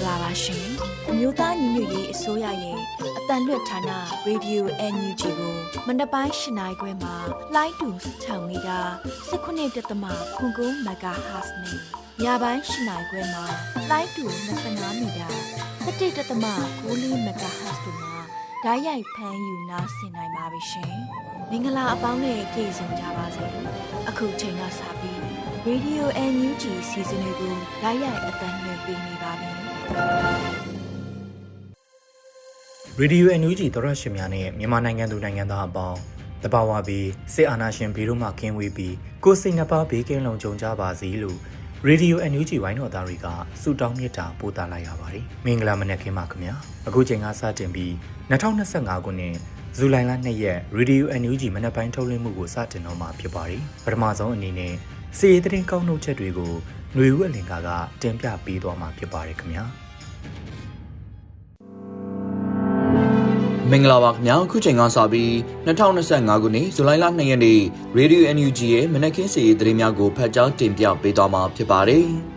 မင်္ဂလာပါရှင်အမျိုးသားညီညွတ်ရေးအစိုးရရဲ့အတန်လွတ်ဌာန Radio NUG ကိုမန္တပိုင်း၈နိုင်ခွဲမှာလိုင်းတူ6မီတာ19.3ခွန်ကုန်း MHz နဲ့ညပိုင်း၈နိုင်ခွဲမှာလိုင်းတူ25မီတာ17.3 9 MHz တို့မှာဓာတ်ရိုက်ဖမ်းယူနားဆင်နိုင်ပါပြီရှင်မင်္ဂလာအပေါင်းနဲ့ပြည့်စုံကြပါစေအခုချိန်ကစပြီး Radio NUG စီစဉ်လေးကိုဓာတ်ရိုက်အတန်လွှင့်ပေးနေပါပြီ ရေဒီယိုအန်ယူဂျီသောရရှင်များနဲ့မြန်မာနိုင်ငံသူနိုင်ငံသားအပေါင်းတဘာဝပြီးစစ်အာဏာရှင်ပြည်တို့မှကင်းဝေးပြီးကိုယ်စိတ်နှပါဘေးကင်းလုံခြုံကြပါစေလို့ရေဒီယိုအန်ယူဂျီဝိုင်းတော်သားတွေကဆုတောင်းမေတ္တာပို့သလိုက်ရပါတယ်မင်္ဂလာမနက်ခင်းပါခင်ဗျာအခုချိန်ကစတင်ပြီး2025ခုနှစ်ဇူလိုင်လ2ရက်ရေဒီယိုအန်ယူဂျီမနက်ပိုင်းထုတ်လွှင့်မှုကိုစတင်တော့မှာဖြစ်ပါတယ်ပထမဆုံးအနေနဲ့စီရေးသတင်းကောက်နှုတ်ချက်တွေကို ຫນွေဦးအလင်ကာကတင်ပြပေးသွားမှာဖြစ်ပါတယ်ခင်ဗျာမင်္ဂလာပါခင်ဗျာအခုချိန်ကစပြီး2025ခုနှစ်ဇူလိုင်လ2ရက်နေ့ Radio NUG ရဲ့မနက်ခင်းစီရေးသတင်းများကိုဖတ်ကြားတင်ပြပေးသွားမှာဖြစ်ပါတယ်။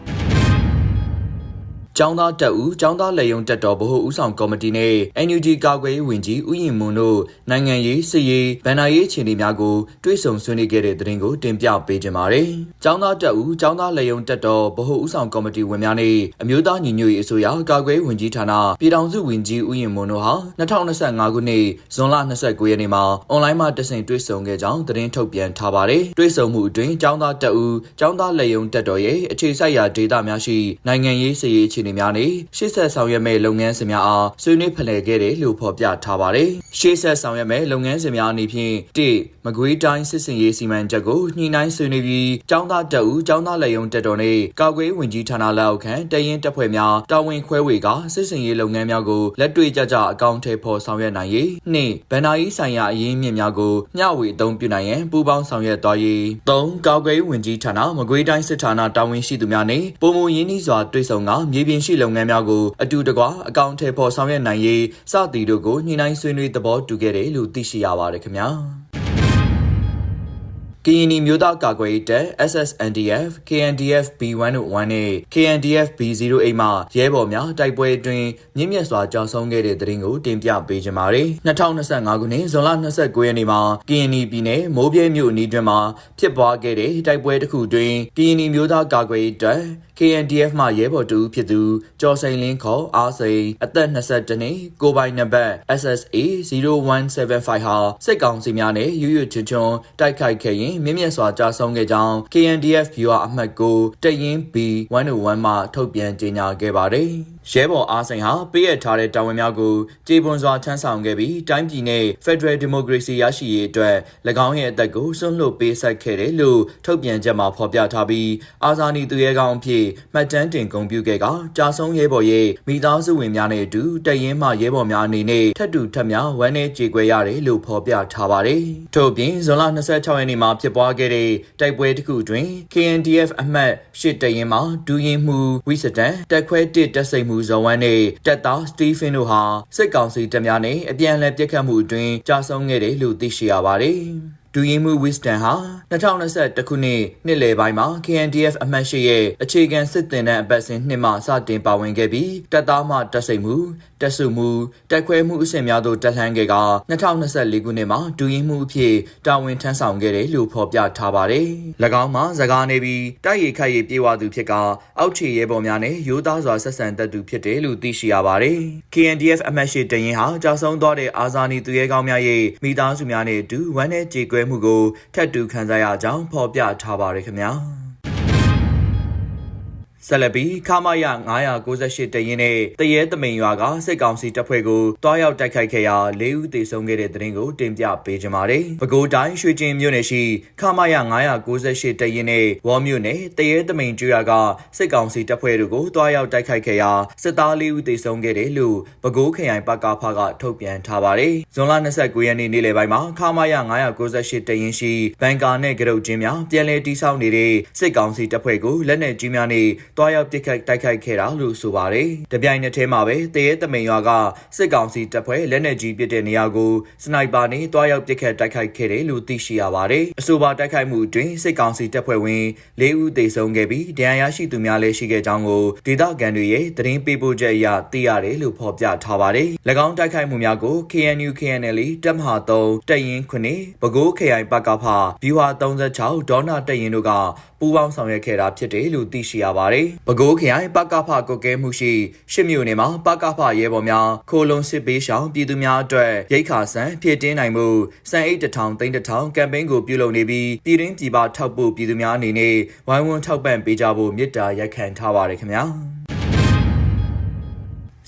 ကျောင်းသားတက်ဦးကျောင်းသားလေယုံတက်တော်ဗဟိုဦးဆောင်ကော်မတီနဲ့ NUG ကာကွယ်ရေးဝန်ကြီးဦးရင်မွန်တို့နိုင်ငံရေးစစ်ရေးဗန်နာရေးအခြေအနေများကိုတွဲဆုံဆွေးနွေးခဲ့တဲ့သတင်းကိုတင်ပြပေးကြပါမယ်။ကျောင်းသားတက်ဦးကျောင်းသားလေယုံတက်တော်ဗဟိုဦးဆောင်ကော်မတီဝင်များနဲ့အမျိုးသားညီညွတ်ရေးအစိုးရကာကွယ်ရေးဝန်ကြီးဌာနပြည်ထောင်စုဝန်ကြီးဦးရင်မွန်တို့ဟာ2025ခုနှစ်ဇွန်လ29ရက်နေ့မှာအွန်လိုင်းမှာတဆင့်တွဲဆုံခဲ့ကြောင်းသတင်းထုတ်ပြန်ထားပါတယ်။တွဲဆုံမှုအတွင်းကျောင်းသားတက်ဦးကျောင်းသားလေယုံတက်တော်ရဲ့အခြေစိုက်ရာဒေသများရှိနိုင်ငံရေးစစ်ရေးအခြေအနေများနဲ့ရှေ့ဆက်ဆောင်ရွက်မဲ့လုပ်ငန်းစဉ်များအားဆွေးနွေးဖလှယ်ခဲ့တယ်လို့ဖော်ပြထားပါတယ်။ရှေ့ဆက်ဆောင်ရွက်မဲ့လုပ်ငန်းစဉ်များအနေဖြင့်၁မကွေးတိုင်းစစ်စင်ရေးစီမံချက်ကိုညှိနှိုင်းဆွေးနွေးပြီးကျောင်းသားတက်ဦးကျောင်းသားလေယုံတက်တော်နဲ့ကာကွယ်ရေးဝန်ကြီးဌာနလက်အောက်ခံတရင်တပ်ဖွဲ့များတာဝန်ခွဲဝေကစစ်စင်ရေးလုပ်ငန်းများကိုလက်တွေ့ကြကြအကောင့်ထဲပေါ်ဆောင်ရွက်နိုင်ရေးနှင့်ဗန်နာရေးဆိုင်ရာအရင်းမြစ်များကိုမျှဝေအသုံးပြုနိုင်ရန်ပူးပေါင်းဆောင်ရွက်သွားရေး၃ကာကွယ်ရေးဝန်ကြီးဌာနမကွေးတိုင်းစစ်ဌာနတာဝန်ရှိသူများနဲ့ပုံမရင်းနှီးစွာတွေ့ဆုံကမြေပြင်ရှိလုပ်ငန်းများကိုအတူတကွအကောင့်ထဲပေါ်ဆောင်ရွက်နိုင်ရေးစသည်တို့ကိုညှိနှိုင်းဆွေးနွေးသဘောတူခဲ့တယ်လို့သိရှိရပါတယ်ခင်ဗျာ ကရင်နီမျိုးသားကာကွယ်ရေးတပ် SSNDF KNDF B101 နဲ့ KNDF B08 မှရဲဘော်များတိုက်ပွဲအတွင်းမြင့်မြတ်စွာကြောက်ဆုံးခဲ့တဲ့တဲ့ရင်ကိုတင်ပြပေးကြပါမယ်။2025ခုနှစ်ဇွန်လ29ရက်နေ့မှာကရင်နီပြည်နယ်မိုးပြဲမြို့အနီးတွင်မှာဖြစ်ပွားခဲ့တဲ့တိုက်ပွဲတစ်ခုတွင်ကရင်နီမျိုးသားကာကွယ်ရေးတပ် KNDF မှရဲဘော်တူဖြစ်သူကျော်စိန်လင်းခေါ်အားစိန်အသက်22နှစ်ကိုပိုင်နံပါတ် SSA 0175ဟာစစ်ကောင်စီများနဲ့ရွရွချွချွန်တိုက်ခိုက်ခဲ့ရင်မြင့်မြတ်စွာကြာဆုံးခဲ့ကြောင်း KNDF viewer အမှတ်ကိုတရင် B101 မှထုတ်ပြန်ကြေညာခဲ့ပါတယ်။ ရဲဘော်အားစိန်ဟာပေးရထားတဲ့တာဝန်များကိုကြေပွန်စွာထမ်းဆောင်ခဲ့ပြီးတိုင်းပြည်နဲ့ Federal Democracy ရရှိရေးအတွက်၎င်းရဲ့အသက်ကိုစွန့်လွတ်ပေးဆက်ခဲ့တယ်လို့ထုတ်ပြန်ချက်မှာဖော်ပြထားပြီးအာဇာနည်သူရဲကောင်းအဖြစ်မှတ်တမ်းတင်ဂုဏ်ပြုခဲ့ကကြာဆုံးရဲဘော်ရဲ့မိသားစုဝင်များနဲ့အတူတရင်မှရဲဘော်များအနေနဲ့ထပ်တူထပ်များဝမ်းနည်းကြေကွဲရတယ်လို့ဖော်ပြထားပါတယ်။ထို့ပြင်ဇွန်လ26ရက်နေ့မှာဖြစ်ပွားခဲ့တဲ့တိုက်ပွဲတစ်ခုတွင် KNDF အမှတ်၈တရင်မှဒူရင်မှုဝိစတန်တက်ခွဲ1တက်စိတ်မှုဇော်ဝမ်းနဲ့တက်သားစတီဖင်တို့ဟာစစ်ကောင်စီတပ်များနဲ့အပြန်အလှန်ပစ်ခတ်မှုအတွင်းကြာဆုံးခဲ့တယ်လို့သိရှိရပါတယ်။ ဒူရင်မှုဝစ်စတန်ဟာ2021ခုနှစ်နှစ်လယ်ပိုင်းမှာ KNDF အမှတ်၈ရဲ့အခြေခံစစ်တင်တဲ့အပတ်စဉ်နှစ်မှစတင်ပါဝင်ခဲ့ပြီးတပ်သားမှတပ်စိတ်မှုတပ်စုမှုတိုက်ခွဲမှုအဆင့်များသို့တက်လှမ်းခဲ့က2024ခုနှစ်မှာဒူရင်မှုအဖြစ်တာဝန်ထမ်းဆောင်ခဲ့တယ်လို့ဖော်ပြထားပါတယ်။၎င်းမှာစကားနေပြီးတိုက်ရိုက်ခိုက်ရပြေဝသူဖြစ်ကအောက်ခြေရဲဘော်များနဲ့ရိုးသားစွာဆက်ဆံတတ်သူဖြစ်တယ်လို့သိရှိရပါတယ်။ KNDF အမှတ်၈တရင်ဟာကြာဆုံးသွားတဲ့အာဇာနည်သူရဲကောင်းများရဲ့မိသားစုများနဲ့အတူဝမ်းနဲ့ကြေကွဲမှုကိုထပ်တူခံစားရကြောင်းဖော်ပြထားပါတယ်ခင်ဗျာ။ ဆက်လက်ပြီးခမာယ998တရင်နဲ့တရဲတမိန်ရွာကစစ်ကောင်စီတပ်ဖွဲ့ကိုတွားရောက်တိုက်ခိုက်ခဲ့ရာ၄ဦးသေဆုံးခဲ့တဲ့တဲ့ရင်ကိုတင်ပြပေးကြပါမယ်။ပဲခူးတိုင်းရွှေကျင်မြို့နယ်ရှိခမာယ998တရင်နဲ့ဝေါ်မြို့နယ်တရဲတမိန်ကျွာကစစ်ကောင်စီတပ်ဖွဲ့တို့ကိုတွားရောက်တိုက်ခိုက်ခဲ့ရာစစ်သား၄ဦးသေဆုံးခဲ့တယ်လို့ပဲခူးခရိုင်ပကဖကထုတ်ပြန်ထားပါတယ်။ဇွန်လ29ရက်နေ့နေ့လယ်ပိုင်းမှာခမာယ998တရင်ရှိဘန်ကာနဲ့ကရုတ်ချင်းများပြန်လည်တိစောက်နေတဲ့စစ်ကောင်စီတပ်ဖွဲ့ကိုလက်နက်ကြီးများနဲ့တွားရောက်ပစ်ခတ်တိုက်ခိုက်ခဲ့တာလို့ဆိုပါတယ်။တပြိုင်နက်တည်းမှာပဲတရဲတမိန်ရွာကစစ်ကောင်စီတပ်ဖွဲ့လက်နက်ကြီးပစ်တဲ့နေရာကိုစနိုက်ပါနဲ့တွားရောက်ပစ်ခတ်တိုက်ခိုက်ခဲ့တယ်လို့သိရှိရပါတယ်။အဆိုပါတိုက်ခိုက်မှုအတွင်းစစ်ကောင်စီတပ်ဖွဲ့ဝင်၄ဦးသေဆုံးခဲ့ပြီးဒဏ်ရာရရှိသူများလည်းရှိခဲ့ကြောင်းကိုဒေသခံတွေရဲ့သတင်းပေးပို့ချက်အရသိရတယ်လို့ဖော်ပြထားပါတယ်။၎င်းတိုက်ခိုက်မှုများကို KNU KNL တပ်မဟာ3တပ်ရင်း9ပဲခူးခရိုင်ပကဖဘီဝါ36ဒေါနာတပ်ရင်းတို့က ပူးပေါင်းဆောင်ရွက်ခဲ့တာဖြစ်တယ်လို့သိရှိရပါတယ်။ပဲခူးခရိုင်ပကဖကုတ်ကဲမှုရှိရှစ်မြို့နယ်မှာပကဖရဲဘော်များခိုလုံစစ်ပေးရှောင်ပြည်သူများအတွက်ရိတ်ခါဆန်ဖြစ်တင်းနိုင်မှုစံအိတ်တထောင်သိန်းတထောင်ကမ်ပိန်းကိုပြုလုပ်နေပြီးပြည်တွင်းပြည်ပထောက်ပို့ပြည်သူများအနေနဲ့ဝိုင်းဝန်းထောက်ပံ့ပေးကြဖို့မြစ်တာရက်ခံထားပါတယ်ခင်ဗျာ။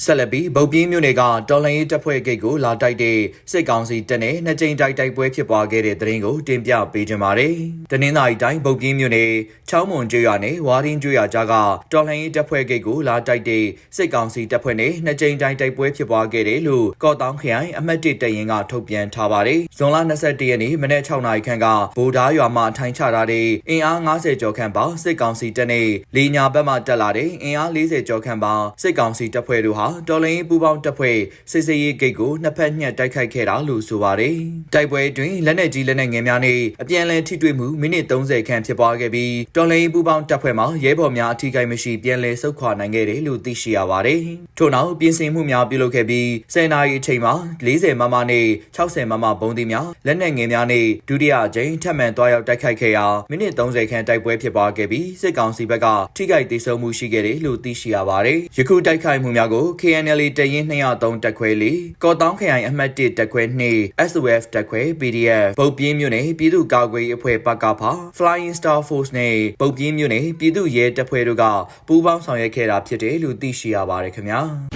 ဆက်လက်ပြီးဗုတ်ပြင်းမြို့နယ်ကတော်လန်ရေးတပ်ဖွဲ့ဂိတ်ကိုလာတိုက်တဲ့စစ်ကောင်စီတပ်နဲ့နှစ်ကြိမ်တိုက်တိုက်ပွဲဖြစ်ပွားခဲ့တဲ့တဲ့ရင်ကိုတင်ပြပေးကြပါမယ်။တနင်္သာရီတိုင်းဗုတ်ပြင်းမြို့နယ်ချောင်းမွန်ကျွော်နဲ့ဝါရင်းကျွော်ကြားကတော်လန်ရေးတပ်ဖွဲ့ဂိတ်ကိုလာတိုက်တဲ့စစ်ကောင်စီတပ်ဖွဲ့နဲ့နှစ်ကြိမ်တိုက်တိုက်ပွဲဖြစ်ပွားခဲ့တယ်လို့ကော့တောင်းခရိုင်အမှတ်1တပ်ရင်းကထုတ်ပြန်ထားပါတယ်။ဇွန်လ22ရက်နေ့မနေ့6နာရီခန့်ကဗိုလ်ဓာရွာမှာထိုင်ချထားတဲ့အင်အား90ကျော်ခန့်ပါစစ်ကောင်စီတပ်နဲ့လေညာဘက်မှတက်လာတဲ့အင်အား40ကျော်ခန့်ပါစစ်ကောင်စီတပ်ဖွဲ့တို့ဟာတော်လန်ရေးပူးပေါင်းတပ်ဖွဲ့စစ်စေးရေးဂိတ်ကိုနှစ်ဖက်ညှက်တိုက်ခိုက်ခဲ့တာလို့ဆိုပါတယ်။တိုက်ပွဲအတွင်းလက်နက်ကြီးလက်နက်ငယ်များနဲ့အပြန်အလှန်ထိတွေ့မှုမိနစ်30ခန့်ဖြစ်ပွားခဲ့ပြီးတော်လန်ရေးပူးပေါင်းတပ်ဖွဲ့မှရဲဘော်များအထိကိမရှိပြန်လည်ဆုတ်ခွာနိုင်ခဲ့တယ်လို့သိရှိရပါတယ်။ထို့နောက်ပြင်ဆင်မှုများပြုလုပ်ခဲ့ပြီး10နာရီအချိန်မှာ40မမနဲ့60မမဘုံသီးများလက်နက်ငယ်များနဲ့ဒုတိယအကြိမ်ထပ်မံတွားရောက်တိုက်ခိုက်ခဲ့ရာမိနစ်30ခန့်တိုက်ပွဲဖြစ်ပွားခဲ့ပြီးစစ်ကောင်စီဘက်ကထိခိုက်ဒေဆုံးမှုရှိခဲ့တယ်လို့သိရှိရပါတယ်။ယခုတိုက်ခိုက်မှုများကို KNL တရင်203တက်ခွဲ၄ကော့တောင်းခရိုင်အမှတ်1တက်ခွဲ2 SOF တက်ခွဲ PDF ပုတ်ပြင်းမြို့နယ်ပြည်သူ့ကာကွယ်ရေးအဖွဲ့ပကဖ Flying Star Force နဲ့ပုတ်ပြင်းမြို့နယ်ပြည်သူ့ရဲတပ်ဖွဲ့တို့ကပူးပေါင်းဆောင်ရွက်ခဲ့တာဖြစ်တယ်လို့သိရှိရပါတယ်ခင်ဗျာ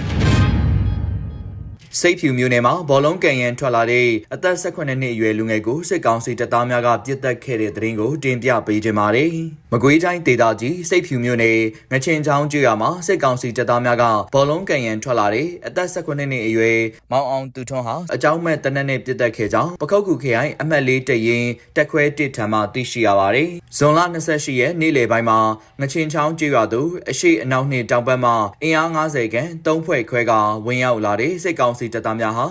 စိတ်ဖြူမျိုးနယ်မှာဘောလုံးကန်ရန်ထွက်လာတဲ့အသက်18နှစ်အရွယ်လူငယ်ကိုစစ်ကောင်စီတပ်သားများကပြစ်တက်ခဲ့တဲ့တဲ့ရင်ကိုတင်ပြပေးကြပါမယ်။မကွေးတိုင်းဒေသကြီးစိတ်ဖြူမျိုးနယ်ငချင်းချောင်းကျွော်မှာစစ်ကောင်စီတပ်သားများကဘောလုံးကန်ရန်ထွက်လာတဲ့အသက်18နှစ်အရွယ်မောင်အောင်သူထွန်းဟာအကြောင်းမဲ့တနက်နဲ့ပြစ်တက်ခဲ့ကြောင်းပခုတ်ကူခရိုင်အမှတ်လေးတရင်တက်ခွဲတစ်ထံမှသိရှိရပါတယ်။ဇွန်လ28ရက်နေ့လယ်ပိုင်းမှာငချင်းချောင်းကျွော်သူအရှိအနောက်နှင့်တောင်ဘက်မှအင်အား90ခန့်သုံးဖွဲ့ခွဲကဝင်ရောက်လာတဲ့စစ်ကောင်စီတပ်သားများဟာ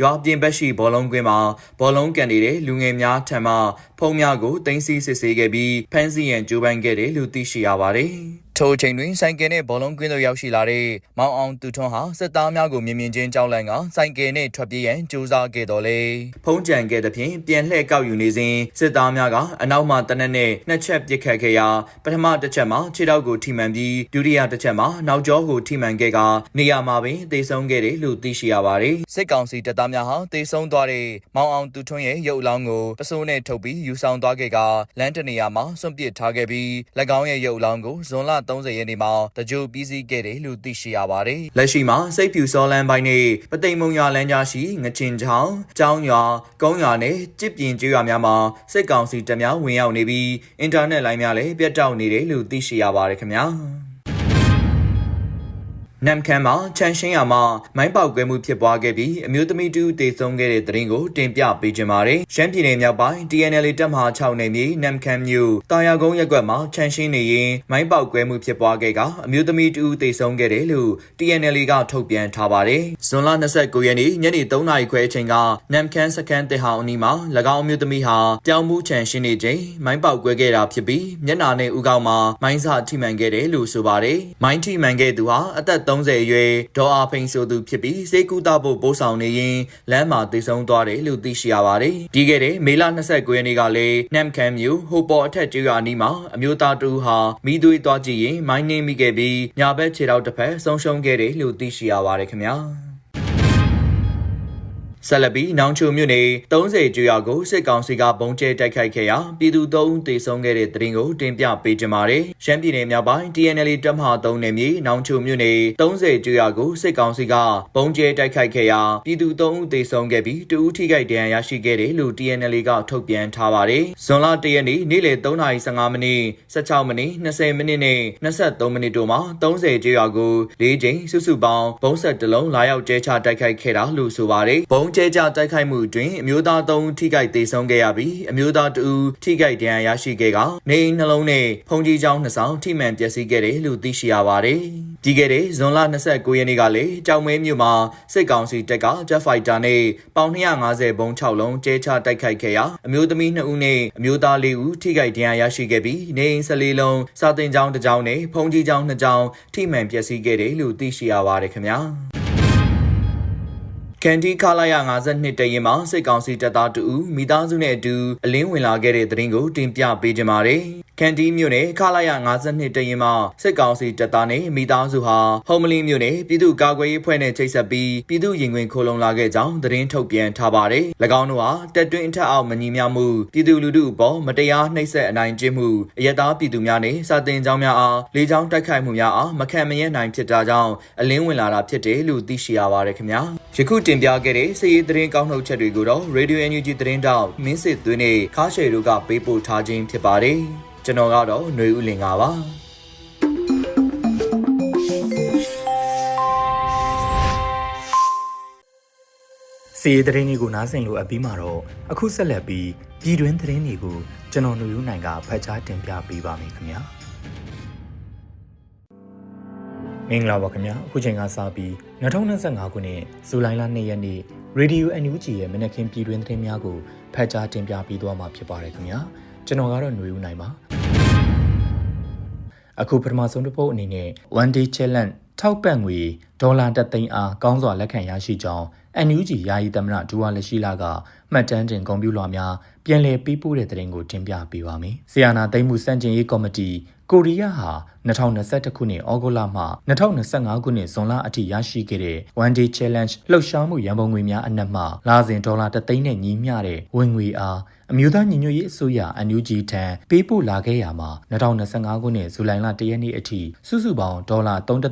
ရွာပြင်ဘက်ရှိဘောလုံးကွင်းမှာဘောလုံးကန်နေတဲ့လူငယ်များထံမှဖုံးများကိုတင်စီစစ်ဆေးခဲ့ပြီးဖမ်းဆီးရန်ကြိုးပမ်းခဲ့တယ်လို့သိရှိရပါတယ်။ ထိုအချိန်တွင်ဆိုင်ကယ်နှင့်ဘောလုံးကွင်းသို့ရောက်ရှိလာတဲ့မောင်အောင်သူထွန်းဟာစစ်သားများကိုမြင်မြင်ချင်းကြောက်လန့်ကဆိုင်ကယ်နှင့်ထွက်ပြေးရန်ကြိုးစားခဲ့တော်လေဖုံးကြံခဲ့တဲ့ဖြင့်ပြန်လှည့်ကောက်ယူနေစဉ်စစ်သားများကအနောက်မှတနက်နဲ့နှစ်ချက်ပစ်ခတ်ခဲ့ရာပထမတစ်ချက်မှာခြေထောက်ကိုထိမှန်ပြီးဒုတိယတစ်ချက်မှာနောက်ကျောကိုထိမှန်ခဲ့ကနေရာမှာပင်သေဆုံးခဲ့တယ်လို့သိရှိရပါတယ်စစ်ကောင်စီတပ်သားများဟာသေဆုံးသွားတဲ့မောင်အောင်သူထွန်းရဲ့ရုပ်အလောင်းကိုပစိုးနဲ့ထုတ်ပြီးယူဆောင်သွားခဲ့ကလမ်းတနေရာမှာစွန့်ပစ်ထားခဲ့ပြီး၎င်းရဲ့ရုပ်အလောင်းကိုဇွန်လ30ရက်နေ့မှာတကြိုပြီးစီးခဲ့တယ်လို့သိရှိရပါတယ်။လက်ရှိမှာစိတ်ဖြူစောလန်းပိုင်းနဲ့ပသိမ်မုံရွာလမ်းကြားရှိငချင်ချောင်း၊ကျောင်းရွာ၊ကုန်းရွာနဲ့ကြစ်ပြင်ကျွော်များမှာစစ်ကောင်စီတပ်များဝင်ရောက်နေပြီးအင်တာနက်လိုင်းများလည်းပြတ်တောက်နေတယ်လို့သိရှိရပါတယ်ခင်ဗျာ။ နမ်ခမ်းမှာချန်ရှင်းရမှာမိုင်းပေါက်ကွဲမှုဖြစ်ပွားခဲ့ပြီးအမျိုးသမီးတူတေဆုံးခဲ့တဲ့တဲ့ရင်ကိုတင်ပြပေးကြပါမယ်။ရှမ်းပြည်နယ်မြောက်ပိုင်း TNL တပ်မဟာ6နယ်မြေနမ်ခမ်းမြို့တာယာကုန်းရပ်ကွက်မှာချန်ရှင်းနေရင်မိုင်းပေါက်ကွဲမှုဖြစ်ပွားခဲ့ကအမျိုးသမီးတူတေဆုံးခဲ့တယ်လို့ TNL ကထုတ်ပြန်ထားပါတယ်။ဇွန်လ29ရက်နေ့ညနေ3နာရီခွဲအချိန်ကနမ်ခမ်းစခန်းတေဟောင်အနီးမှာ၎င်းအမျိုးသမီးဟာပြောင်းမှုချန်ရှင်းနေချိန်မိုင်းပေါက်ကွဲခဲ့တာဖြစ်ပြီးမျက်နာနဲ့ဥကောက်မှာမိုင်းစာထိမှန်ခဲ့တယ်လို့ဆိုပါတယ်။မိုင်းထိမှန်ခဲ့သူဟာအသက်30အရွယ်ဒေါ်အားဖိန်ဆိုသူဖြစ်ပြီးစေကူတာဖို့ပို့ဆောင်နေရင်လမ်းမှာတည်ဆုံသွားတယ်လို့သိရှိရပါတယ်။ဒီခဲ့တဲ့မေလ29ရက်နေ့ကလည်းနမ်ခမ်းမြို့ဟိုပေါ်အထက်ကျွာနီးမှာအမျိုးသားတူဟာမိသွေးသွားကြည့်ရင်မိုင်းနှင်းမိခဲ့ပြီးညာဘက်ခြေထောက်တစ်ဖက်ဆုံးရှုံးခဲ့တယ်လို့သိရှိရပါတယ်ခင်ဗျာ။ ဆက်လက်ပြီးနောင်ချိုမြို့နယ်30ကျွော်ကိုစစ်ကောင်စီကပုံကျဲတိုက်ခိုက်ခဲ့ရာပြည်သူ3ဦးသေဆုံးခဲ့တဲ့တဲ့ရင်ကိုတင်ပြပေးကြပါမယ်။ရှမ်းပြည်နယ်မြောက်ပိုင်း TNL တပ်မဟာ3နယ်မြေနောင်ချိုမြို့နယ်30ကျွော်ကိုစစ်ကောင်စီကပုံကျဲတိုက်ခိုက်ခဲ့ရာပြည်သူ3ဦးသေဆုံးခဲ့ပြီး2ဦးထိခိုက်ဒဏ်ရာရရှိခဲ့တယ်လို့ TNL ကထုတ်ပြန်ထားပါတယ်။ဇွန်လ1ရက်နေ့နေ့လယ်3:15မိနစ်16မိနစ်20မိနစ်နဲ့23မိနစ်တို့မှာ30ကျွော်ကို၄ချိန်စုစုပေါင်းဘုံဆက်တစ်လုံးလာရောက်ကျဲချတိုက်ခိုက်ခဲ့တာလို့ဆိုပါတယ်။ဘုံကျဲချတိုက်ခိုက်မှုအတွင်းအမျိုးသား3ဦးထိခိုက်သေဆုံးခဲ့ရပြီးအမျိုးသား2ဦးထိခိုက်ဒဏ်ရာရရှိခဲ့ကနေအိမ်နှလုံးနဲ့ဖုန်ကြီးကျောင်းနှစ်ဆောင်ထိမှန်ပျက်စီးခဲ့တယ်လို့သိရှိရပါတယ်။ဒီကဲတဲ့ဇွန်လ29ရက်နေ့ကလည်းကြောင်မဲမြို့မှာစစ်ကောင်စီတပ်က Jet Fighter နဲ့ပေါင်250ဘုံ6လုံးကျဲချတိုက်ခိုက်ခဲ့ရာအမျိုးသမီး2ဦးနဲ့အမျိုးသား4ဦးထိခိုက်ဒဏ်ရာရရှိခဲ့ပြီးနေအိမ်14လုံးစာတင်ကျောင်းတစ်ကျောင်းနဲ့ဖုန်ကြီးကျောင်း2ကျောင်းထိမှန်ပျက်စီးခဲ့တယ်လို့သိရှိရပါတယ်ခင်ဗျာ။ ကန်တီခလာရ52တရင်မှာစစ်ကောင်စီတပ်သားတူမိသားစုနဲ့အတူအလင်းဝင်လာခဲ့တဲ့တဲ့ရင်ကိုတင်ပြပေးကြပါမယ်။ ကန်တီမြို့နယ်ခလာရ52တရင်မှာစစ်ကောင်စီတပ်သားနဲ့မိသားစုဟာဟုံမလင်းမြို့နယ်ပြည်သူ့ကာကွယ်ရေးဖွဲ့နဲ့ချိတ်ဆက်ပြီးပြည်သူ့ရင်ခွင်ခိုးလုံလာခဲ့ကြောင်းသတင်းထုတ်ပြန်ထားပါတယ်။၎င်းတို့ဟာတက်တွင်းအထက်အောက်မညီမျှမှုပြည်သူလူထုအပေါ်မတရားနှိပ်စက်အနိုင်ကျင့်မှုအယက်သားပြည်သူများနဲ့စာတင်ကြောင်းများအားလေကြောင်းတိုက်ခိုက်မှုများအားမခံမရဲနိုင်ဖြစ်တာကြောင့်အလင်းဝင်လာတာဖြစ်တယ်လို့သိရှိရပါတယ်ခင်ဗျာ။ယခုတင်ပြခဲ့တဲ့စည်ရေးသတင်းကောင်းနှုတ်ချက်တွေကိုတော့ Radio NUG သတင်းတောက်မင်းစစ်သွင်းနဲ့ခါရှယ်တို့ကပေးပို့ထားခြင်းဖြစ်ပါတယ်။ ကျွန်တော်ကတော့ຫນွေဦးလင်ပါပါစီရေးသတင်းတွေကိုနားဆင်လို့အပြီးမှာတော့အခုဆက်လက်ပြီးပြည်တွင်းသတင်းတွေကိုကျွန်တော်ຫນွေဦးနိုင်ကဖတ်ကြားတင်ပြပေးပါမယ်ခင်ဗျာမင်္ဂလာပါခင်ဗျာအခုချိန်ကစပြီး2025ခုနှစ်ဇူလိုင်လ2ရက်နေ့ Radio NUG ရဲ့မနက်ခင်းပြည်တွင်းသတင်းများကိုဖတ်ကြားတင်ပြပေးသွားမှာဖြစ်ပါတယ်ခင်ဗျာကျွန်တော်ကတော့ຫນွေဦးနိုင်ပါ အခုပထမဆုံးတစ်ပုတ်အနေနဲ့ One Day Challenge ထောက်ပံ့ငွေဒေါ်လာ3သိန်းအားကောင်းစွာလက်ခံရရှိကြောင်း NUG ယာယီသမ္မတဒူဝါလက်ရှိလာကမှတ်တမ်းတင်ကွန်ပျူတာများပြန်လည်ပေးပို့တဲ့တဲ့ရင်ကိုတင်ပြပေးပါမယ်။ဆီယနာသိမ်းမှုစန့်ကျင်ရေးကော်မတီကိုရီးယားဟာ 2021ခုနှစ်ဩဂုတ်လမှ2025ခုနှစ်ဇွန်လအထိရရှိခဲ့တဲ့ One Day Challenge လှုပ်ရှားမှုရန်ပုံငွေများအနက်မှလာစဉ်ဒေါ်လာ3သိန်းနဲ့ညီမျှတဲ့ဝင်ငွေအားအမျိုးသားညီညွတ်ရေးအစိုးရ NUG ထံပေးပို့လာခဲ့ရမှာ2025ခုနှစ်ဇူလိုင်လ1ရက်နေ့အထိစုစုပေါင်းဒေါ်လာ3.3တ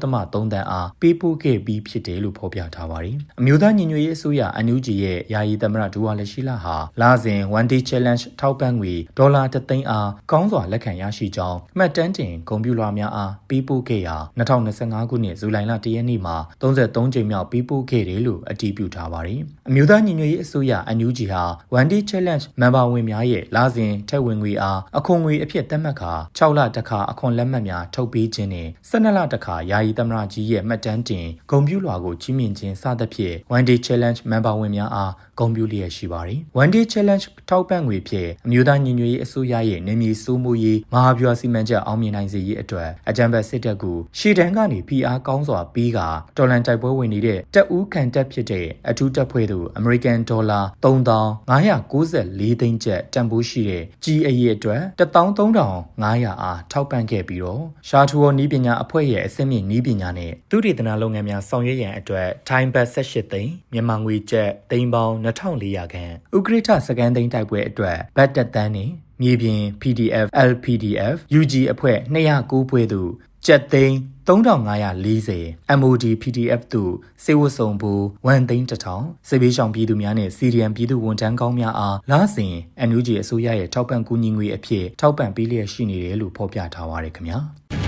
န်းအားပေးပို့ခဲ့ပြီးဖြစ်တယ်လို့ဖော်ပြထားပါတယ်။အမျိုးသားညီညွတ်ရေးအစိုးရ NUG ရဲ့ယာယီသမ္မတဒူဝါလက်ရှိလာဟာလာစဉ် One Day Challenge ထောက်ပံ့ငွေဒေါ်လာ3သိန်းအားကောင်းစွာလက်ခံရရှိကြောင်းမှတ်တမ်းတင်ကွန်ပျူတာများအားပေးပို့ခဲ့ရာ2025ခုနှစ်ဇူလိုင်လ1ရက်နေ့မှာ33ကြိမ်မြောက်ပေးပို့ခဲ့တယ်လို့အတည်ပြုထားပါတယ်။အမျိုးသားညီညွတ်ရေးအစိုးရ NUG ဟာ One Day Challenge မန်ဘာဝင်များရဲ့လာစဉ်ထက်ဝင်ငွေအားအခွန်ငွေအဖြစ်သတ်မှတ်ခါ6လတခါအခွန်လက်မှတ်များထုတ်ပေးခြင်းနဲ့12လတခါယာယီသမ္မတကြီးရဲ့မှတ်တမ်းတင်ဂုံပြူလွှာကိုကြီးမြင့်ခြင်းစသဖြင့် One Day Challenge မန်ဘာဝင်များအားဂုံပြူလျက်ရှိပါတယ်။ One Day Challenge ထောက်ပံ့ငွေဖြင့်အမျိုးသားညီညွတ်ရေးအစိုးရရဲ့နေမြေစိုးမိုးရေးမဟာဗျူဟာစီမံချက်အောင်မြင်နိုင်စေရေးအတွက်အကြံပေးစစ်တပ်ကရှေ့တန်းကနေ PR ကောင်းစွာပြီးကတော်လန်တိုက်ပွဲဝင်နေတဲ့တပ်ဦးခံတပ်ဖြစ်တဲ့အထူးတပ်ဖွဲ့တို့ American Dollar 3594သိန်းကျပ်တန်ဖိုးရှိတဲ့ကြီးအရေးအတွက်13500အားထောက်ပံ့ခဲ့ပြီးတော့ရှာထူဝနီးပညာအဖွဲ့ရဲ့အစင်းမြင့်နီးပညာနဲ့သူတေသနာလုပ်ငန်းများဆောင်ရွက်ရန်အတွက် Time Bus 18သိန်းမြန်မာငွေကျပ်သိန်းပေါင်း2400ခန့်ဥက္ကဋ္ဌစကန်သိန်းတိုက်ပွဲအတွက်ဘတ်တက်တန်းနဲ့ မြေပြင် PDF LPDF UG အဖွဲ့209ဖွဲ့သို့ကျပ်သိန်း3540 MOD PDF တို့စေဝဆုံဘူး1သိန်းတထောင်စေဘေးရှောင်ပြည်သူများနဲ့စီရီယံပြည်သူဝန်ထမ်းကောင်းများအားလာစဉ် NUG အစိုးရရဲ့ထောက်ပံ့ကူညီငွေအဖြစ်ထောက်ပံ့ပေးလျက်ရှိနေတယ်လို့ဖော်ပြထားပါရခင်ဗျာ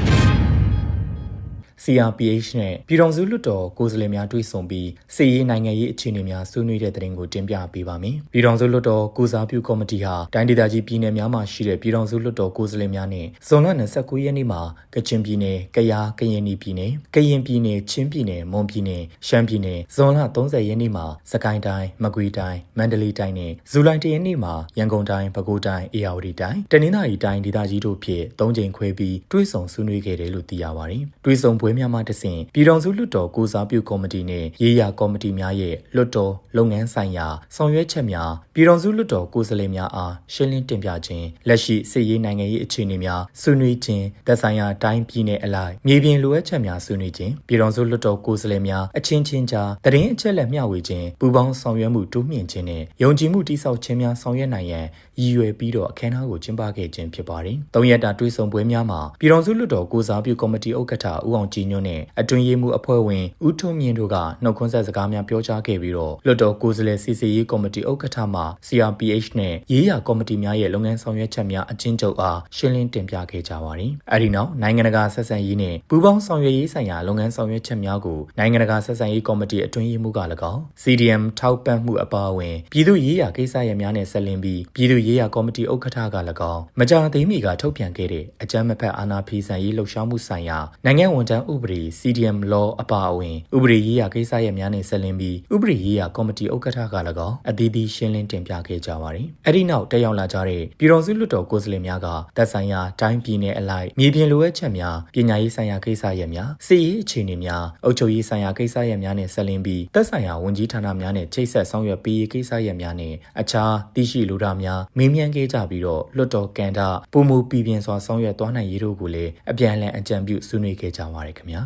CRPH နဲ့ပြည်ထောင်စုလွှတ်တော်ကိုယ်စားလှယ်များတွေ့ဆုံပြီးစီရေးနိုင်ငံရေးအခြေအနေများဆွေးနွေးတဲ့တဲ့ရင်ကိုတင်ပြပေးပါမယ်။ပြည်ထောင်စုလွှတ်တော်ကိုစားပြုကော်မတီဟာတိုင်းဒေသကြီးပြည်နယ်များမှာရှိတဲ့ပြည်ထောင်စုလွှတ်တော်ကိုယ်စားလှယ်များနဲ့ဇွန်လ29ရက်နေ့မှာကချင်ပြည်နယ်၊ကယား၊ကရင်ပြည်နယ်၊ကရင်ပြည်နယ်၊ချင်းပြည်နယ်၊မွန်ပြည်နယ်၊ရှမ်းပြည်နယ်ဇွန်လ30ရက်နေ့မှာစကိုင်းတိုင်း၊မကွေးတိုင်း၊မန္တလေးတိုင်းနဲ့ဇူလိုင်1ရက်နေ့မှာရန်ကုန်တိုင်း၊ပဲခူးတိုင်း၊အေရဝတီတိုင်း၊တနင်္သာရီတိုင်းဒေသကြီးတို့ဖြင့်၃ကြိမ်ခွဲပြီးတွေ့ဆုံဆွေးနွေးခဲ့တယ်လို့သိရပါတယ်။တွေ့ဆုံပွဲများမှတဆင့်ပြည်ထောင်စုလွှတ်တော်ကိုစားပြုကော်မတီနှင့်ရေးရာကော်မတီများရဲ့လွှတ်တော်လုပ်ငန်းဆိုင်ရာဆောင်ရွက်ချက်များပြည်ထောင်စုလွှတ်တော်ကိုယ်စားလှယ်များအားရှင်းလင်းတင်ပြခြင်းလက်ရှိစစ်ရေးနိုင်ငံရေးအခြေအနေများဆွေးနွေးခြင်းသက်ဆိုင်ရာတိုင်းပြည်နယ်အလိုက်မြေပြင်လိုအပ်ချက်များဆွေးနွေးခြင်းပြည်ထောင်စုလွှတ်တော်ကိုယ်စားလှယ်များအချင်းချင်းကြားတရင်အချက်လက်မျှဝေခြင်းပူးပေါင်းဆောင်ရွက်မှုတိုးမြှင့်ခြင်းနဲ့ယုံကြည်မှုတိစောက်ခြင်းများဆောင်ရွက်နိုင်ရန်ရည်ရွယ်ပြီးတော့အခမ်းအနားကိုကျင်းပခဲ့ခြင်းဖြစ်ပါတယ်။သုံးရက်တာတွေ့ဆုံပွဲများမှာပြည်ထောင်စုလွှတ်တော်ကိုစားပြုကော်မတီဥက္ကဋ္ဌဦးအောင်ကြည်ညွန့်နဲ့အတွင်းရေးမှူးအဖွဲ့ဝင်ဦးထွန်းမြင့်တို့ကနှုတ်ခွန်းဆက်စကားများပြောကြားခဲ့ပြီးတော့လွှတ်တော်ကိုယ်စားလှယ်စီစီရေးကော်မတီဥက္ကဋ္ဌမှ CRPH နဲ့ရေးရာကော်မတီများရဲ့လုပ်ငန်းဆောင်ရွက်ချက်များအချင်းချုပ်အားရှင်းလင်းတင်ပြခဲ့ကြပါတယ်။အဲဒီနောက်နိုင်ငံတကာဆက်ဆံရေးနဲ့ပူးပေါင်းဆောင်ရွက်ရေးဆိုင်ရာလုပ်ငန်းဆောင်ရွက်ချက်များကိုနိုင်ငံတကာဆက်ဆံရေးကော်မတီအတွင်းရေးမှူးက၎င်း CDM ထောက်ပံ့မှုအပါအဝင်ပြည်သူ့ရေးရာကိစ္စရပ်များနဲ့ဆက်လင်းပြီးပြည်သူ့ရေးရာကော်မတီဥက္ကဋ္ဌက၎င်းမကြာသေးမီကထုတ်ပြန်ခဲ့တဲ့အကြမ်းမဖက်အာဏာဖီဆန်ရေးလှုပ်ရှားမှုဆိုင်ရာနိုင်ငံဝန်ထမ်းဥပဒေ CDM law အပါအဝင်ဥပဒေရေးရာကိစ္စရပ်များနဲ့ဆက်လင်းပြီးဥပဒေရေးရာကော်မတီဥက္ကဋ္ဌက၎င်းအသီးသီးရှင်းလင်းတင်ပြခဲ့ကြပါတယ်။အဲဒီနောက်တက်ရောက်လာကြတဲ့ပြည်တော်စုလွှတ်တော်ကိုယ်စားလှယ်များကသက်ဆိုင်ရာတိုင်းပြည်နယ်အလိုက်မြေပြင်လိုအပ်ချက်များပညာရေးဆိုင်ရာကိစ္စရပ်များစီရေးအခြေအနေများအုပ်ချုပ်ရေးဆိုင်ရာကိစ္စရပ်များနဲ့ဆက်လင်းပြီးသက်ဆိုင်ရာဝန်ကြီးဌာနများနဲ့ချိတ်ဆက်ဆောင်ရွက်ပေးရေးကိစ္စရပ်များနဲ့အခြားသိရှိလိုတာများမေးမြန်းခဲ့ကြပြီးတော့လွှတ်တော်ကန်တာပုံမူပြည်ပြင်းစွာဆောင်ရွက်သွားနိုင်ရေးတို့ကိုလည်းအပြန်အလှန်အကြံပြုဆွေးနွေးခဲ့ကြပါရခင်ဗျာ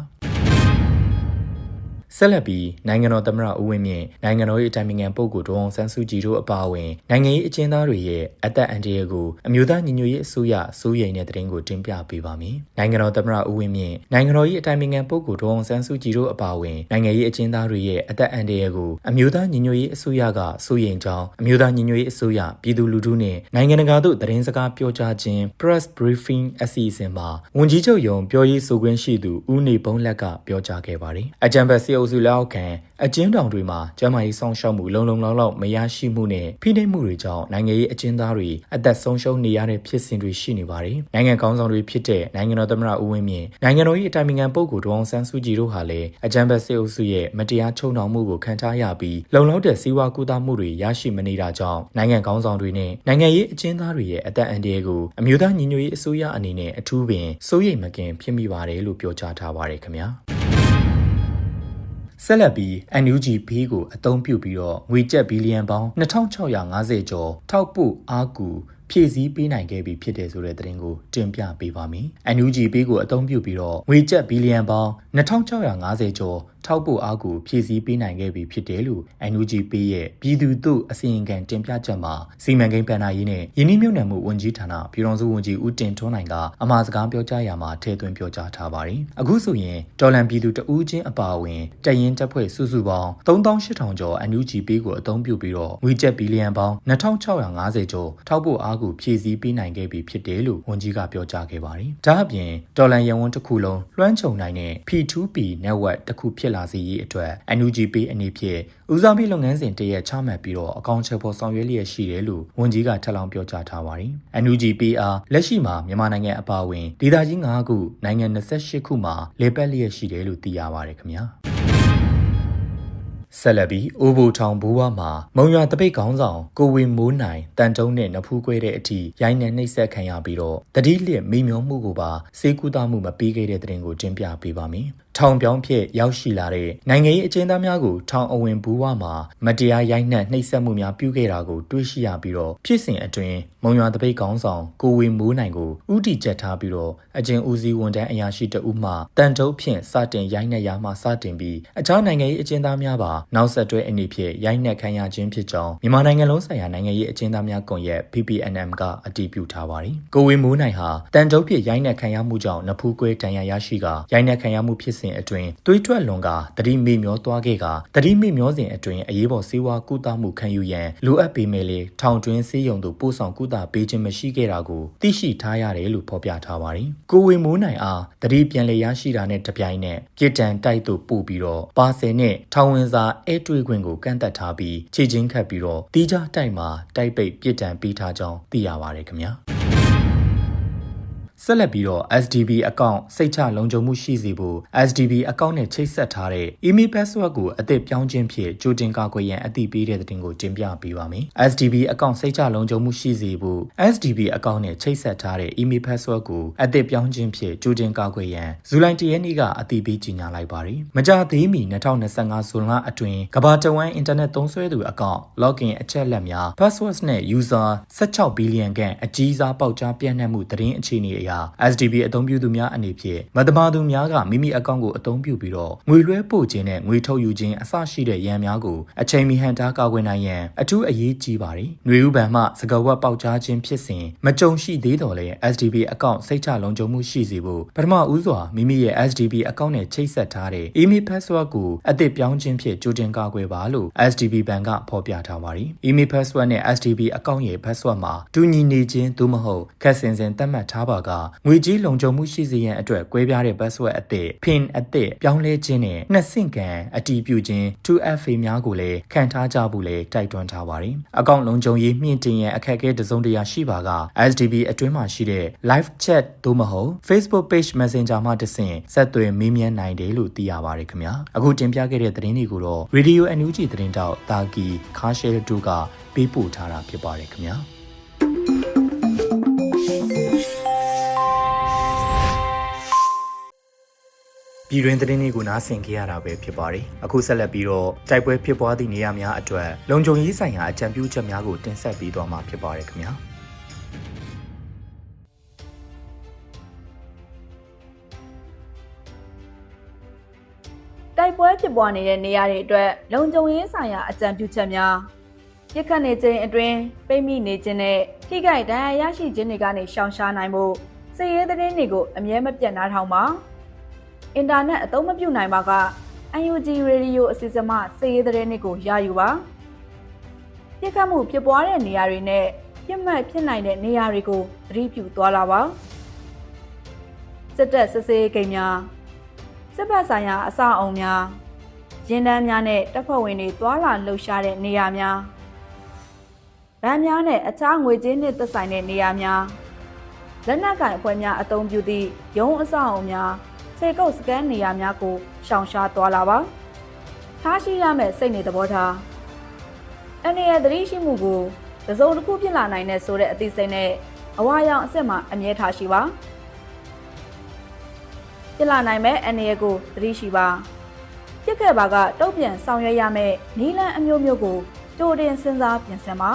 ဆက်လက်ပြီးနိုင်ငံတော်သမ္မတဦးဝင်းမြင့်နိုင်ငံတော်၏အတိုင်ပင်ခံပုဂ္ဂိုလ်ဒေါအောင်ဆန်းစုကြည်တို့အပါအဝင်နိုင်ငံရေးအကျဉ်းသားတွေရဲ့အသက်အန္တရာယ်ကိုအမျိုးသားညီညွတ်ရေးအစိုးရစိုးရိမ်တဲ့သတင်းကိုတင်ပြပေးပါမယ်။နိုင်ငံတော်သမ္မတဦးဝင်းမြင့်နိုင်ငံတော်၏အတိုင်ပင်ခံပုဂ္ဂိုလ်ဒေါအောင်ဆန်းစုကြည်တို့အပါအဝင်နိုင်ငံရေးအကျဉ်းသားတွေရဲ့အသက်အန္တရာယ်ကိုအမျိုးသားညီညွတ်ရေးအစိုးရကစိုးရိမ်ကြောင်းအမျိုးသားညီညွတ်ရေးအစိုးရပြည်သူလူထုနဲ့နိုင်ငံတကာတို့သတင်းစကားပြောကြားခြင်း press briefing အစီအစဉ်မှာဝန်ကြီးချုပ်ယုံပြောရေးဆိုခွင့်ရှိသူဦးနေဘုံလက်ကပြောကြားခဲ့ပါတယ်။အကြံဖက်စီအုပ်စုလက်အောက်ခံအကျဉ်းတောင်တွေမှာကျန်းမာရေးစောင့်ရှောက်မှုလုံလုံလောက်လောက်မရရှိမှုနဲ့ဖိနှိပ်မှုတွေကြောင့်နိုင်ငံရေးအကျဉ်းသားတွေအသက်ဆုံးရှုံးနေရတဲ့ဖြစ်စဉ်တွေရှိနေပါတယ်။နိုင်ငံကောင်းဆောင်တွေဖြစ်တဲ့နိုင်ငံတော်သမ္မတဦးဝင်းမြင့်နိုင်ငံတော်၏အတိုင်ပင်ခံပုဂ္ဂိုလ်ဒေါအောင်ဆန်းစုကြည်တို့ဟာလည်းအကြံဖက်စစ်အုပ်စုရဲ့မတရားချုံနှောင်မှုကိုခံထားရပြီးလုံလောက်တဲ့စီးပွားကူးသမှုတွေရရှိမနေတာကြောင့်နိုင်ငံကောင်းဆောင်တွေနဲ့နိုင်ငံရေးအကျဉ်းသားတွေရဲ့အသက်အန္တရာယ်ကိုအမျိုးသားညီညွတ်ရေးအစိုးရအနေနဲ့အထူးပင်စိုးရိမ်မကင်ဖြစ်မိပါတယ်လို့ပြောကြားထားပါတယ်ခင်ဗျာ။ ဆက်လက်ပြီး NUG ဘေးကိုအသုံးပြုပြီးတော့ငွေကျပ်ဘီလီယံပေါင်း2650ကျော်ထောက်ပို့အားကူဖြည့်ဆည်းပေးနိုင်ခဲ့ပြီဖြစ်တယ်ဆိုတဲ့သတင်းကိုတင်ပြပေးပါမယ်။ NUG ဘေးကိုအသုံးပြုပြီးတော့ငွေကျပ်ဘီလီယံပေါင်း2650ကျော် ထောက်ပို့အားကိုဖြည့်ဆည်းပေးနိုင်ခဲ့ပြီဖြစ်တယ်လို့ NUG ပေးရဲ့ပြည်သူ့တို့အစီရင်ခံတင်ပြချက်မှာစီမံကိန်းပန်နာရေးနဲ့ယင်းနှိမ့်မြုံနယ်မှုဝန်ကြီးဌာနပြည်ထောင်စုဝန်ကြီးဦးတင်ထွန်းနိုင်ကအမှားစကားပြောကြားရာမှာထည့်သွင်းပြောကြားထားပါတယ်။အခုဆိုရင်ဒေါ်လန်ပြည်သူတဦးချင်းအပါအဝင်တရင်တပ်ဖွဲ့စုစုပေါင်း3800ကျော် NUG ပေးကိုအသုံးပြုပြီးတော့ငွေကျပ်ဘီလီယံပေါင်း2650ကျော်ထောက်ပို့အားကိုဖြည့်ဆည်းပေးနိုင်ခဲ့ပြီဖြစ်တယ်လို့ဝန်ကြီးကပြောကြားခဲ့ပါတယ်။ဒါအပြင်ဒေါ်လန်ရန်ဝန်တစ်ခုလုံးလွှမ်းခြုံနိုင်တဲ့ P2P network တစ်ခုဖြစ်လာစေရေးအတွက် NUG ပေးအနေဖြင့်ဦးစားပေးလုပ်ငန်းစဉ်တရက်ချမှတ်ပြီးတော့အကောင့်ချက်ပေါ်ဆောင်ရွက်လျက်ရှိတယ်လို့ဝန်ကြီးကထပ်လောင်းပြောကြားထားပါတယ်။ NUG ပေးအားလက်ရှိမှာမြန်မာနိုင်ငံအပါအဝင်ဒေသကြီး9ခုနိုင်ငံ28ခုမှာလေပတ်လျက်ရှိတယ်လို့သိရပါတယ်ခင်ဗျာ။ဆက်လက်ပြီးအိုဘူထောင်ဘူဝါမှာမုံရွာတပိတ်ခေါင်းဆောင်ကိုဝေမိုးနိုင်တန်တုံးနဲ့နဖူးကွဲတဲ့အထိရိုင်းနှံနှိပ်စက်ခံရပြီးတော့တတိလျက်မိမျောမှုကိုပါစေကူတာမှုမပေးခဲ့တဲ့တဲ့တင်ကိုတင်ပြပေးပါမယ်။ ထောင်ပြောင်းဖြစ်ရောက်ရှိလာတဲ့နိုင်ငံရေးအကျဉ်းသားများကိုထောင်အဝင်ဘူးဝမှာမတရားရိုက်နှက်နှိပ်စက်မှုများပြုခဲ့တာကိုတွေ့ရှိရပြီးတော့ဖြစ်စဉ်အတွင်းမုံရွာတပိတ်ကောင်းဆောင်ကိုဝေမိုးနိုင်ကိုဥတီချက်ထားပြီးတော့အကျဉ်းဦးစီးဝန်ထမ်းအရာရှိတဦးမှတန်တုပ်ဖြင့်စတင်ရိုက်နှက်ရမှစတင်ပြီးအခြားနိုင်ငံရေးအကျဉ်းသားများပါနောက်ဆက်တွဲအနေဖြင့်ရိုက်နှက်ခံရခြင်းဖြစ်ကြောင်းမြန်မာနိုင်ငံလုံးဆိုင်ရာနိုင်ငံရေးအကျဉ်းသားများကွန်ရက် PPNM ကအတည်ပြုထားပါတယ်ကိုဝေမိုးနိုင်ဟာတန်တုပ်ဖြင့်ရိုက်နှက်ခံရမှုကြောင့်နဖူးကွဲတန်ရာရရှိကရိုက်နှက်ခံရမှုဖြစ်စဉ်အတွင်းသွေးထွက်လွန်ကတတိမိမျောသွားခဲ့ကတတိမိမျောစဉ်အတွင်းအရေးပေါ်စေဝါကုသမှုခံယူရန်လိုအပ်ပေမဲ့လေထောင်တွင်းဆေးရုံသို့ပို့ဆောင်ကုသပေးခြင်းမရှိခဲ့တာကိုသိရှိထားရတယ်လို့ဖော်ပြထားပါတယ်။ကိုဝေမိုးနိုင်အားတတိပြန်လည်ရရှိတာနဲ့တပြိုင်နက်ပြစ်ဒဏ်တိုက်သို့ပို့ပြီးတော့ပါဆယ်နဲ့ထောင်ဝင်စာအဲတွေ့ခွင့်ကိုကန့်သက်ထားပြီးခြေချင်းခတ်ပြီးတော့တီးခြားတိုက်မှာတိုက်ပိတ်ပြစ်ဒဏ်ပေးထားကြောင်းသိရပါတယ်ခင်ဗျာ။ ဆက်လက်ပြီးတော့ SDB အကောင့်စိတ်ချလုံခြုံမှုရှိစေဖို့ SDB အကောင့်နဲ့ချိတ်ဆက်ထားတဲ့ email password ကိုအသစ်ပြောင်းခြင်းဖြင့်ကြိုတင်ကာကွယ်ရန်အသိပေးတဲ့သတင်းကိုတင်ပြပေးပါမယ်။ SDB အကောင့်စိတ်ချလုံခြုံမှုရှိစေဖို့ SDB အကောင့်နဲ့ချိတ်ဆက်ထားတဲ့ email password ကိုအသစ်ပြောင်းခြင်းဖြင့်ကြိုတင်ကာကွယ်ရန်ဇူလိုင်၁ရက်နေ့ကအသိပေးကြေညာလိုက်ပါတယ်။မကြာသေးမီ2025ဇွန်လအတွင်းကမ္ဘာတဝန်းအင်တာနက်သုံးစွဲသူအကောင့် login အချက်အလက်များ passwords နဲ့ user 16ဘီလီယံခန့်အကြီးစားပေါက်ကြားပြန့်နှံ့မှုသတင်းအခြေအနေအရ SDB အသုံးပြုသူများအနေဖြင့်မတမာသူများကမိမိအကောင့်ကိုအသုံးပြုပြီးတော့ငွေလွှဲပို့ခြင်းနဲ့ငွေထုတ်ယူခြင်းအစရှိတဲ့ရန်များကိုအချိန်မီဟန်တာကာကွယ်နိုင်ရန်အထူးအရေးကြီးပါတယ်။ຫນွေဥပံမှစကားဝတ်ပေါက်ကြားခြင်းဖြစ်စဉ်မကြုံရှိသေးတော့လဲ SDB အကောင့်စိတ်ချလုံခြုံမှုရှိစေဖို့ပထမဦးစွာမိမိရဲ့ SDB အကောင့်နဲ့ချိတ်ဆက်ထားတဲ့ email password ကိုအသစ်ပြောင်းခြင်းဖြင့်ကြိုတင်ကာကွယ်ပါလို့ SDB ဘဏ်ကဖော်ပြထားပါတယ်။ email password နဲ့ SDB အကောင့်ရဲ့ password မှာတူညီနေခြင်းသို့မဟုတ်ခက်စင်စင်သတ်မှတ်ထားပါကငွေကြေးလုံခြုံမှုရှိစေရန်အတွက်ကွဲပြားတဲ့ password အသစ် pin အသစ်ပြောင်းလဲခြင်းနဲ့နှစ်ဆင့်ကန်အတည်ပြုခြင်း 2FA များကိုလည်းခံထားကြဖို့လည်းတိုက်တွန်းထားပါတယ်။အကောင့်လုံခြုံရေးမြင့်တင်ရန်အခက်အခဲတစ်စုံတစ်ရာရှိပါက SDB အတွင်းမှာရှိတဲ့ live chat သို့မဟုတ် Facebook page Messenger မှာတဆင့်ဆက်သွယ်မေးမြန်းနိုင်တယ်လို့သိရပါတယ်ခင်ဗျာ။အခုတင်ပြခဲ့တဲ့သတင်းတွေကိုတော့ Radio NUG သတင်းတောက်တာကီခါရှဲတူကပေးပို့ထားတာဖြစ်ပါတယ်ခင်ဗျာ။ ပြည်တွင်းသတင်းတွေကိုနားဆင်ကြရတာပဲဖြစ်ပါတယ်။အခုဆက်လက်ပြီးတော့တိုက်ပွဲဖြစ်ပွားသည့်နေရာများအတွက်လုံခြုံရေးဆိုင်ရာအကြံပြုချက်များကိုတင်ဆက်ပေးသွားမှာဖြစ်ပါတယ်ခင်ဗျာ။တိုက်ပွဲဖြစ်ပွားနေတဲ့နေရာတွေအတွက်လုံခြုံရေးဆိုင်ရာအကြံပြုချက်များပြစ်ခတ်နေခြင်းအတွင်းပိတ်မိနေခြင်းနဲ့ထိခိုက်ဒဏ်ရာရရှိခြင်းတွေကနေရှောင်ရှားနိုင်ဖို့စစ်ရေးသတင်းတွေကိုအမြဲမပြတ်နားထောင်ပါ အင်တာနက်အသုံးမပြုနိုင်ပါက UNG Radio အစီအစဉ်မှစစ်ရေးသတင်းတွေကိုရယူပါပြစ်ခတ်မှုဖြစ်ပွားတဲ့နေရာတွေနဲ့ပြစ်မှတ်ဖြစ်နိုင်တဲ့နေရာတွေကိုသတိပြုသွားလာပါစစ်တပ်စစ်ဆေးကိန်းများစစ်ဘက်ဆိုင်ရာအဆောက်အအုံများရင်းနှန်းများနဲ့တပ်ဖွဲ့ဝင်တွေတွာလာလှုပ်ရှားတဲ့နေရာများဗန်းများနဲ့အခြားငွေကြေးနဲ့သက်ဆိုင်တဲ့နေရာများလက်နက်ကင်အဖွဲ့များအသုံးပြုသည့်ရုံးအဆောက်အအုံများ စေကုတ်စကန်နေရာများကိုရှောင်ရှားသွားလာပါထားရှိရမယ့်စိတ်နေသဘောထားအနေရသတိရှိမှုကိုသစုံတစ်ခုဖြစ်လာနိုင်တဲ့ဆိုတဲ့အသိစိတ်နဲ့အဝါရောင်အစ်စ်မှာအမြဲထားရှိပါဖြစ်လာနိုင်မဲ့အနေရကိုသတိရှိပါပြစ်ခဲ့ပါကတုတ်ပြန်ဆောင်ရွက်ရမယ့်နီလန်အမျိုးမျိုးကိုကြိုတင်စဉ်းစားပြင်ဆင်ပါ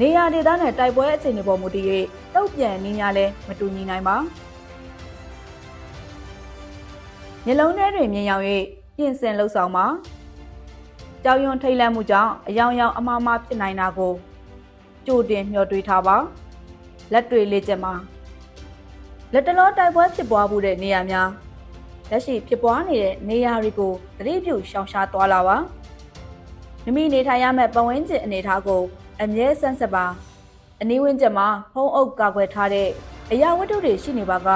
နေရာဒေသနဲ့တိုက်ပွဲအခြေအနေပေါ်မူတည်၍ တုတ်ပြန်နည်းများလည်းမတူညီနိုင်ပါမျက်လုံးထဲတွင်မြင်ရောက်၍ပြင်ဆင်လှုပ်ဆောင်ပါကြောင်ရွံထိတ်လန့်မှုကြောင့်အယောင်ယောင်အမှားမှားဖြစ်နိုင်တာကိုကြိုတင်မျှော်တွေးထားပါလက်တွေလေးချက်မှာလက်တလောတိုက်ပွဲဖြစ်ပွားမှုတဲ့နေရာများလက်ရှိဖြစ်ပွားနေတဲ့နေရာတွေကိုသတိပြုရှောင်ရှားသွားလာပါမိမိနေထိုင်ရမယ့်ပတ်ဝန်းကျင်အနေအထားကိုအမြဲဆန်းစစ်ပါ အနည်းဝန်းကျင်မှာဖုံးအုပ်ကာကွယ်ထားတဲ့အရာဝတ္ထုတွေရှိနေပါက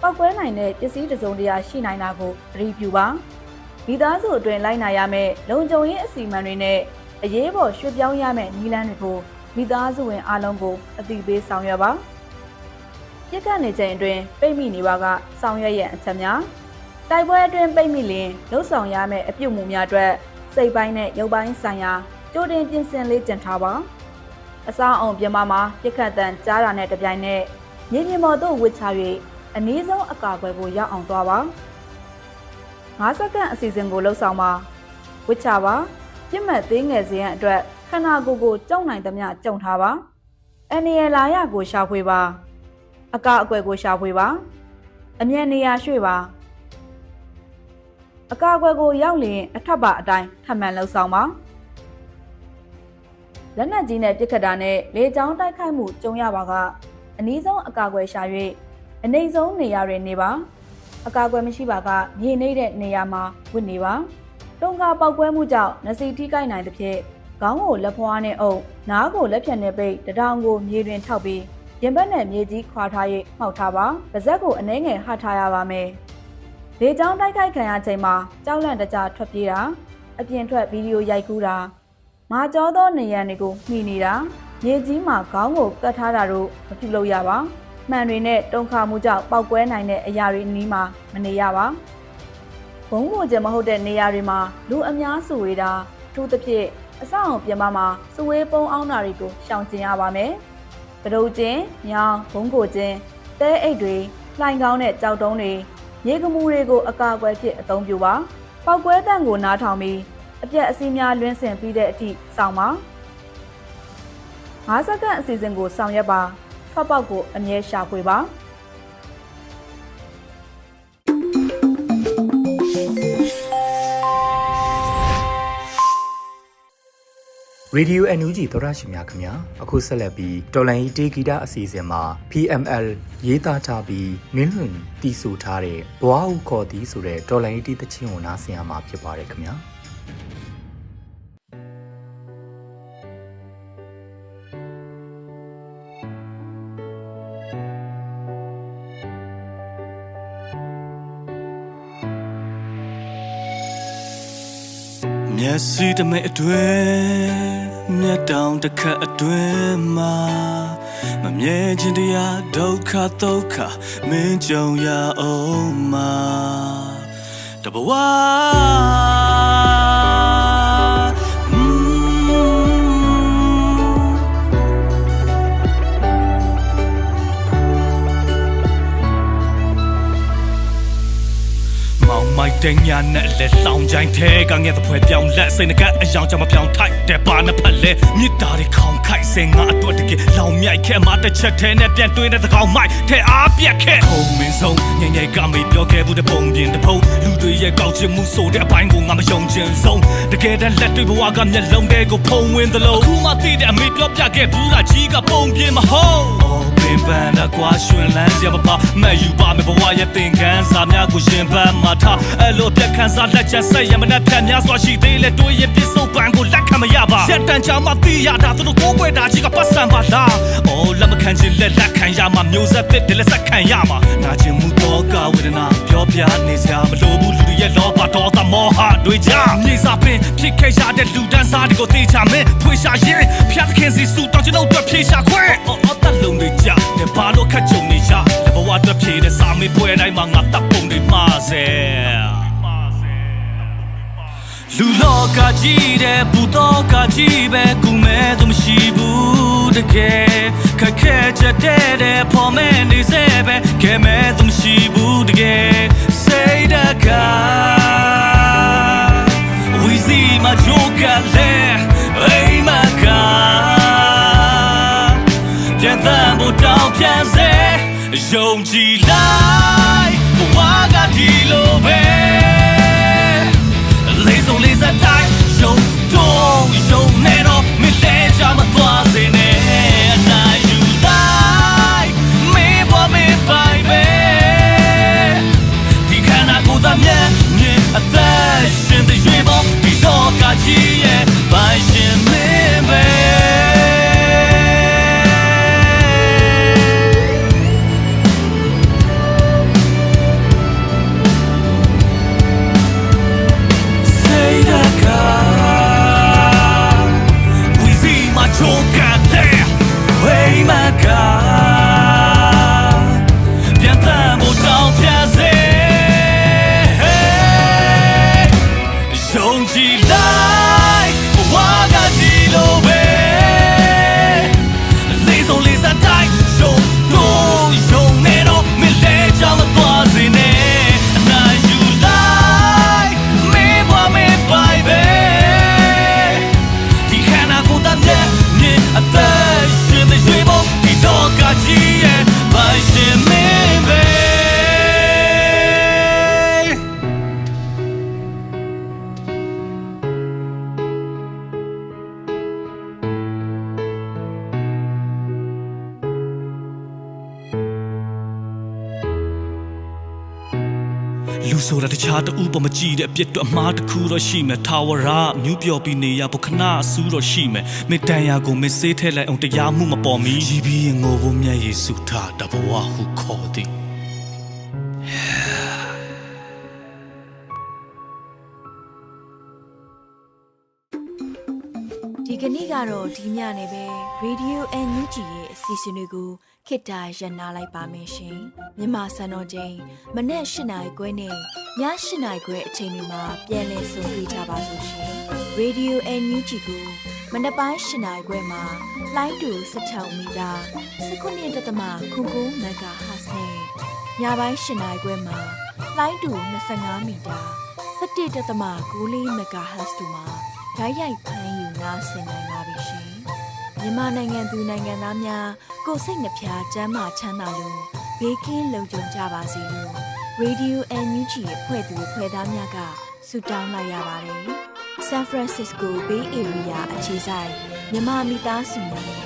ပောက်ကွဲနိုင်တဲ့ပစ္စည်းတစ်စုံတရာရှိနိုင်တာကိုသတိပြုပါမိသားစုအတွင်းလိုက်နာရမယ့်လုံခြုံရေးအစီအမံတွေနဲ့အရေးပေါ်ရွှေ့ပြောင်းရမယ့်နည်းလမ်းတွေကိုမိသားစုဝင်အားလုံးကိုအသိပေးဆောင်ရွက်ပါပြစ်ခတ်နေချိန်အတွင်းပိတ်မိနေပါကဆောင်ရွက်ရန်အချက်များတိုက်ပွဲအတွင်းပိတ်မိလျင်လှုပ်ဆောင်ရမယ့်အပြုတ်မှုများအတွက်စိတ်ပိုင်းနဲ့ရုပ်ပိုင်းဆိုင်ရာကြိုတင်ပြင်ဆင်လေးကျင်ထားပါ အဆောင်အောင်ပြင်ပမှာပြစ်ခတ်တန်ကြားတာနဲ့တပြိုင်နက်မြေပြင်ပေါ်သို့ဝစ်ချ၍အနည်းဆုံးအကာအကွယ်ကိုရောက်အောင်သွားပါ9စက္ကန့်အစီအစဉ်ကိုလှုပ်ဆောင်ပါဝစ်ချပါပြစ်မှတ်သေးငယ်စေရန်အတွက်ခန္ဓာကိုယ်ကိုကြောက်နိုင်သမျှကြုံထားပါအန်နီယလာရကိုရှာဖွေပါအကအကွယ်ကိုရှာဖွေပါအမြန်နေရာရွှေ့ပါအကာအကွယ်ကိုရောက်လျင်အထက်ပါအတိုင်းထပ်မံလှုပ်ဆောင်ပါ လက်နက်ကြီးနဲ့ပစ်ခတ်တာနဲ့လေကြောင်းတိုက်ခိုက်မှုကြုံရပါကအနည်းဆုံးအကာအကွယ်ရှာ၍အနှိမ့်ဆုံးနေရာတွင်နေပါအကာအကွယ်မရှိပါကမြေနှိမ့်တဲ့နေရာမှာဝစ်နေပါတုံကပောက်ကွဲမှုကြောင့်နစီထိကိုက်နိုင်သဖြင့်ခေါင်းကိုလက်ဖွားနဲ့အုပ်နားကိုလက်ဖြတ်နဲ့ပိတ်တထောင်ကိုမြေတွင်ထောက်ပြီးရင်ဘတ်နဲ့မြေကြီးခွာထား၍မှောက်ထားပါပါဇက်ကိုအနှဲငယ်ဟထားရပါမယ်လေကြောင်းတိုက်ခိုက်ခံရချိန်မှာကြောက်လန့်တကြားထွက်ပြေးတာအပြင်ထွက်ဗီဒီယိုရိုက်ကူးတာ မာကျောသောနေရန်တွေကိုမှီနေတာမြေကြီးမှာခေါင်းကိုကတ်ထားတာတို့မပြုလုပ်ရပါမှန်တွေနဲ့တုံခါမှုကြောင့်ပောက်ကွဲနိုင်တဲ့အရာတွေအနီးမှာမနေရပါဘုံဘုံကျမဟုတ်တဲ့နေရာတွေမှာလူအများစုဝေးတာအထူးသဖြင့်အဆောက်အုံပြင်ပမှာစဝေးပုံအောင်တာတွေကိုရှောင်ကျဉ်ရပါမယ်ကတုတ်ကျင်း၊ညောင်ဘုံကိုကျင်းတဲအိတ်တွေလှိုင်ကောင်းတဲ့ကြောက်တုံးတွေမြေကမူတွေကိုအကာအကွယ်ဖြစ်အသုံးပြုပါပောက်ကွဲတန့်ကိုနားထောင်ပြီး အပြက်အစည်းများလွင်းဆင်ပြီးတဲ့အထိစောင့်ပါ5စက္ကန့်အစီအစဉ်ကိုဆောင်ရွက်ပါထွက်ပေါက်ကိုအမြဲရှာဖွေပါရေဒီယို NUG သောရရှိများခင်ဗျာအခုဆက်လက်ပြီးတော်လန်ကြီးတေဂီတာအစီအစဉ်မှာ PML ရေးသားထားပြီးမင်းလွင်တီးဆိုထားတဲ့ဘွားဟုခေါ်သည်ဆိုတဲ့တော်လန်ကြီးတေးသချင်းကိုနားဆင်ရမှာဖြစ်ပါတယ်ခင်ဗျာ က်စိတမဲအတွင်းမျက်တောင်တစ်ခတ်အတွင်းမှာမမြဲခြင်းတရားဒုက္ခဒုက္ခမင်းကြုံရအောင်မှာတဘဝ မောင်မိုက်တဲ့ညာနဲ့လက်လောင်ချိုင်းထဲကငဲ့တဲ့ဖွဲပြောင်းလက်စိတ်နှကအယောင်ကြောင့်မပြောင်းထိုက်တဲ့ပါနှစ်ဖက်လဲမြစ်တာတွေခေါင်ခိုက်စင်ငါအတွက်တကယ်လောင်မြိုက်ခဲမှာတစ်ချက်ထဲနဲ့ပြန်တွေးတဲ့သကောင်မိုက်ထဲအားပြက်ခဲခုံမင်းဆုံးညင်ညင်ကမေးပြောခဲ့ဘူးတဲ့ပုံပြင်တဲ့ဖုံလူတွေရဲ့ကောက်ချင်မှုဆိုတဲ့အပိုင်းကိုငါမယုံချင်ဆုံးတကယ်တမ်းလက်တွေဘဝကမျက်လုံးတွေကိုဖုံဝင်သလိုအခုမှသိတဲ့အမေပြောပြခဲ့ဘူးလားကြီးကပုံပြင်မဟုတ် ပင်ပန်းတော့ကွာရွှင်လန်းစရာမပါမဲ့ယူပါမယ်ဘဝရဲ့သင်ခန်းစာများကိုရှင်ပန်းမှာထားအဲ့လိုပြက်ခန်းစာလက်ချက်ဆက်ရမနဲ့ဖြတ်များစွာရှိသေးလဲတွေးရင်ပြစ်စုံပန်းကိုလက်ခံမရပါရက်တန်ချာမှသိရတာသူတို့ကိုယ်ွယ်တာကြီးကပတ်စံပါလားအော်လက်မ ခံချင်လက်လက်ခံရမှာမျိုးဆက်သစ်တယ်လက်ဆက်ခံရမှာနာကျင်မှုတော့ကဝေဒနာပြောပြနေစရာမလိုဘူးလူတွေရဲ့လောဘတော်သမောဟတွေကြမြေစာပင်ဖြစ်ခဲ့ရတဲ့လူတန်းစားတွေကိုသိချမင်းဖွေရှာရင်ဖျက်ခင်စီစုတောင်းချင်တော့တွေ့ဖြေရှာခွင့်အော်အော်တလုံးတွေကြနေဘာလို့ခက်ကြုံနေရလဲဘဝအတွက်ဖြေတဲ့စာမေးပွဲတိုင်းမှာငါတပ်ပုံတွေမှားစေ လူလောကကြီးတဲ့ဘူတော့ကကြီးပဲကူမဲသူမရှိဘူးတကယ်ခက်ခဲချက်တဲ့တဲ့ဖော်မဲနေစေပဲကဲမဲသူမရှိဘူးတကယ်စိတ်တကားဝီစီမဂျိုကလေအိမ်မကာပြန်သမ်းဖို့တောင်းပြန်စေယုံကြည်လိုက်ဘဝကဒီလိုပဲ ဆိုတာတခြားတူပေါ်မကြည့်တဲ့အပြစ်တော့အမှားတစ်ခုတော့ရှိမယ်ထာဝရမြူးပြော်ပြီးနေရဖို့ခဏအဆူးတော့ရှိမယ်မေတ္တန်ရာကိုမစေးထဲလိုက်အောင်တရားမှုမပေါ်မီရည်ပြီးရင်ငိုဖို့မြတ်ယေစုထားတဘဝဟုခေါ်သည်ဒီဒီကနေ့ကတော့ဒီညနေပဲ Radio NUG ရဲ့အစီအစဉ်လေးကို ခေတ္တရ延နာလိုက်ပါမယ်ရှင်မြန်မာစံတော်ချိန်မနေ့၈နိုင်ခွဲနဲ့ည၈နိုင်ခွဲအချိန်တွေမှာပြန်လည်ဆုံတွေ့ကြပါလို့ရှင် Radio NUG ကိုမနေ့ပိုင်း၈နိုင်ခွဲမှာလိုင်းတူ16မီတာ19.7 MHz နဲ့ညပိုင်း၈နိုင်ခွဲမှာလိုင်းတူ25မီတာ17.6 MHz တို့မှာဓာတ်ရိုက်ဖမ်းယူနာဆင်နိုင်ပါပြီရှင်။ မြန်မာနိုင်ငံသူနိုင်ငံသားများကိုယ်စိတ်နှပြချမ်းမာချမ်းသာလို့ဘေးကင်းလုံခြုံကြပါစေလို့ Radio NUG ရဲ့ဖွဲ့သူဖွဲ့သားများကဆုတောင်းလိုက်ရပါတယ်။ San Francisco Bay Area အခြေဆိုင်မြန်မာမိသားစုများနဲ့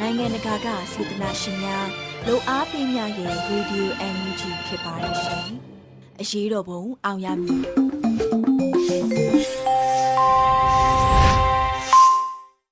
နိုင်ငံတကာကစေတနာရှင်များလို့အားပေးများရဲ့ Radio NUG ဖြစ်ပါတယ်ရှင်။အရေးတော်ပုံအောင်ရမည်